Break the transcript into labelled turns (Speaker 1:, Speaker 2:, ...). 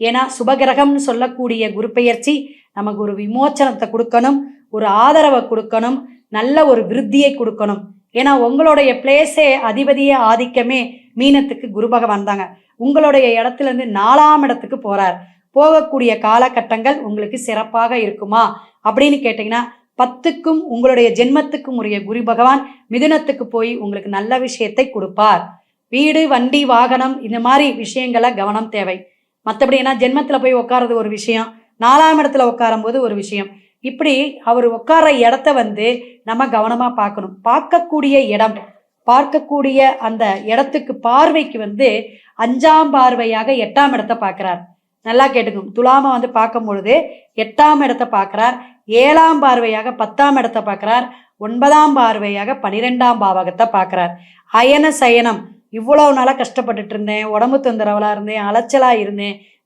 Speaker 1: ஏன்னா சுபகிரகம்னு சொல்லக்கூடிய குரு பெயர்ச்சி நமக்கு ஒரு விமோச்சனத்தை கொடுக்கணும் ஒரு ஆதரவை கொடுக்கணும் நல்ல ஒரு விருத்தியை கொடுக்கணும். ஏன்னா உங்களுடைய பிளேஸே அதிபதியே ஆதிக்கமே மீனத்துக்கு குரு பகவான் தாங்க. உங்களுடைய இடத்துல இருந்து நாலாம் இடத்துக்கு போகிறார் போகக்கூடிய காலகட்டங்கள் உங்களுக்கு சிறப்பாக இருக்குமா? அப்படின்னு கேட்டிங்கன்னா பத்துக்கும் உங்களுடைய ஜென்மத்துக்கும் உரிய குரு பகவான் மிதுனத்துக்கு போய் உங்களுக்கு நல்ல விஷயத்தை கொடுப்பார். வீடு வண்டி வாகனம் இந்த மாதிரி விஷயங்களை கவனம் தேவை. மற்றபடி ஏன்னா ஜென்மத்தில் போய் உட்காரது ஒரு விஷயம் நாலாம் இடத்துல உட்காரும் போது ஒரு விஷயம். இப்படி அவர் உட்கார இடத்த வந்து நம்ம கவனமாக பார்க்கணும். பார்க்கக்கூடிய இடம் பார்க்கக்கூடிய அந்த இடத்துக்கு பார்வைக்கு வந்து அஞ்சாம் பார்வையாக எட்டாம் இடத்த பார்க்குறார். நல்லா கேட்டுக்கும் துலாம வந்து பார்க்கும் பொழுது எட்டாம் இடத்த பார்க்குறார் ஏழாம் பார்வையாக பத்தாம் இடத்த பார்க்குறார் ஒன்பதாம் பார்வையாக பனிரெண்டாம் பாவகத்தை பார்க்குறார். அயன சயனம் இவ்வளவு நாளாக கஷ்டப்பட்டுட்டு இருந்தேன் உடம்பு தொந்தரவலாக இருந்தேன் அலைச்சலாக இருந்தேன்.